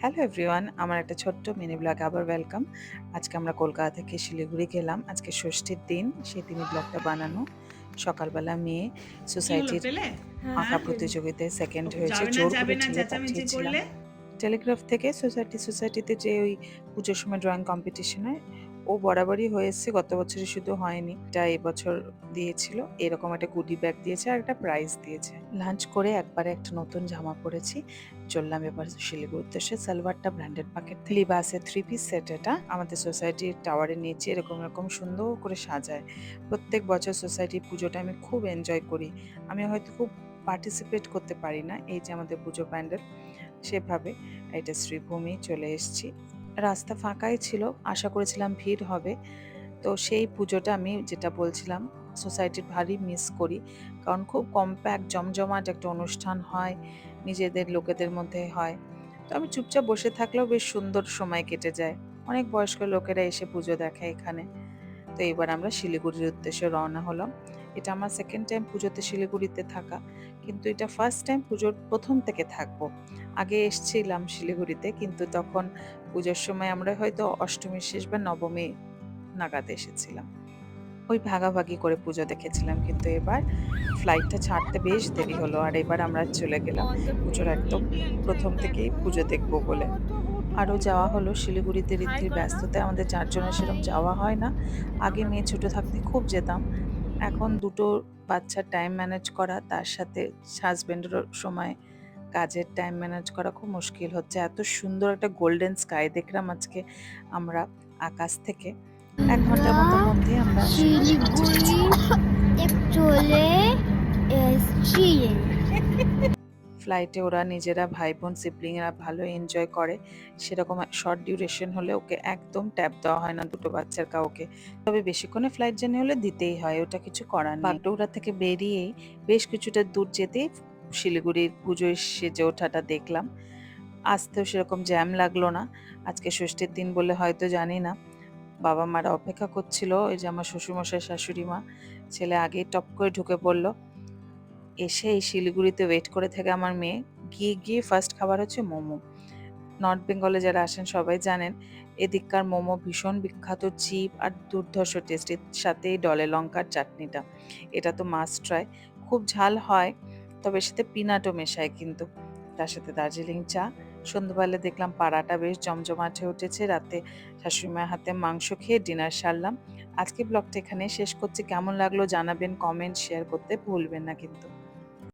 Hello everyone আমার একটা ছোট্ট মিনি ব্লগ আবার ওয়েলকাম আজকে আমরা কলকাতা থেকে শিলিগুড়ি গেলাম। আজকে ষষ্ঠীর দিন সেই দিনই ব্লগটা বানানো। সকালবেলা মেয়ে সোসাইটির আঁকা প্রতিযোগিতায় সেকেন্ড হয়েছে জোর করে ছেলে পাঠিয়েছিলাম টেলিগ্রাফ থেকে সোসাইটি সোসাইটিতে যে ওই পুজোর সময় ড্রয়িং কম্পিটিশনে হয় ও বরাবরই হয়েছে, গত বছরে শুধু হয়নি। এটা এবছর দিয়েছিল, এরকম একটা গুডি ব্যাগ দিয়েছে আর একটা প্রাইজ দিয়েছে। লাঞ্চ করে একবারে একটা নতুন জামা পরেছি, চললাম এবার শিলিগুড়ি উদ্দেশ্যে সালোয়ারটা ব্র্যান্ডেড পাকেট লিবাসে থ্রি পিস সেট এটা আমাদের সোসাইটির টাওয়ারের নিচে এরকম এরকম সুন্দর করে সাজায়। প্রত্যেক বছর সোসাইটির পুজোটা আমি খুব এনজয় করি। আমি হয়তো খুব পার্টিসিপেট করতে পারি না, এই যে আমাদের পুজো প্যান্ডেল সেভাবে। এটা শ্রীভূমি চলে এসেছি। রাস্তা ফাঁকাই ছিল, আশা করেছিলাম ভিড় হবে। তো সেই পুজোটা আমি যেটা বলছিলাম সোসাইটির ভারী মিস করি। কারণ খুব কম্প্যাক্ট জমজমাট একটা অনুষ্ঠান হয়, নিজেদের লোকেদের মধ্যে হয়। তো আমি চুপচাপ বসে থাকলেও বেশ সুন্দর সময় কেটে যায়। অনেক বয়স্ক লোকেরা এসে পুজো দেখে এখানে। তো এবার আমরা শিলিগুড়ির উদ্দেশ্যে রওনা হলাম। এটা আমার সেকেন্ড টাইম পুজোতে শিলিগুড়িতে থাকা। কিন্তু এটা ফার্স্ট টাইম পুজোর প্রথম থেকে থাকব। আগে এসছিলাম শিলিগুড়িতে, কিন্তু তখন পুজোর সময় আমরা হয়তো অষ্টমীর শেষ বা নবমী নাগাদ এসেছিলাম। ওই ভাগাভাগি করে পুজো দেখেছিলাম, কিন্তু এবার ফ্লাইটটা ছাড়তে বেশ দেরি হলো, আর এবার আমরা চলে গেলাম পুজোর একদম প্রথম থেকেই পুজো দেখব বলে। আরও যাওয়া হলো শিলিগুড়িতে রীতির ব্যস্ততায় আমাদের চারজনের সেরকম যাওয়া হয় না। আগে মেয়ে ছোট থাকতে খুব যেতাম এখন দুটো বাচ্চার টাইম ম্যানেজ করা, তার সাথে হাজবেন্ডেরও সময়, কাজের টাইম ম্যানেজ করা খুব মুশকিল হচ্ছে। এত সুন্দর একটা গোল্ডেন স্কাই দেখলাম আজকে আমরা আকাশ থেকে। এক ঘণ্টার মধ্যে আমরা। চলে ফ্লাইটে ওরা নিজেরা ভাই বোন সিবলিংরা ভালো এনজয় করে। সেরকম শর্ট ডিউরেশন হলে ওকে একদম ট্যাপ দেওয়া হয় না দুটো বাচ্চার কাউকে। তবে বেশিক্ষণে ফ্লাইট জার্নি হলে দিতেই হয়, ওটা কিছু করার বাগডোগরা থেকে বেরিয়েই বেশ কিছুটা দূর যেতেই শিলিগুড়ির পুজোয় সেজে ওঠাটা দেখলাম। আসতেও সেরকম জ্যাম লাগল না। আজকে ষষ্ঠীর দিন বলে হয়তো জানি না। বাবা মারা অপেক্ষা করছিল, ওই যে আমার শ্বশুরমশাই শাশুড়ি মা ছেলে আগেই টপ করে ঢুকে পড়ল। এসে এই শিলিগুড়িতে ওয়েট করে থাকে আমার মেয়ে। গিয়ে গিয়ে ফার্স্ট খাবার হচ্ছে মোমো। নর্থ বেঙ্গলে যারা আসেন সবাই জানেন, এদিককার মোমো ভীষণ বিখ্যাত চিপ আর দুর্ধর্ষ টেস্ট এর সাথে ডলে লঙ্কার চাটনিটা। এটা তো মাস্ট ট্রাই খুব ঝাল হয়, তবে সাথে পিনাটও মেশায় কিন্তু। তার সাথে দার্জিলিং চা। সন্ধ্যাবেলা দেখলাম পাড়াটা বেশ জমজমাটে উঠেছে। রাতে শাশুড়িমার হাতে মাংস খেয়ে ডিনার সারলাম। আজকে ব্লগটা এখানে শেষ করছি। কেমন লাগল জানাবেন কমেন্ট শেয়ার করতে ভুলবেন না কিন্তু।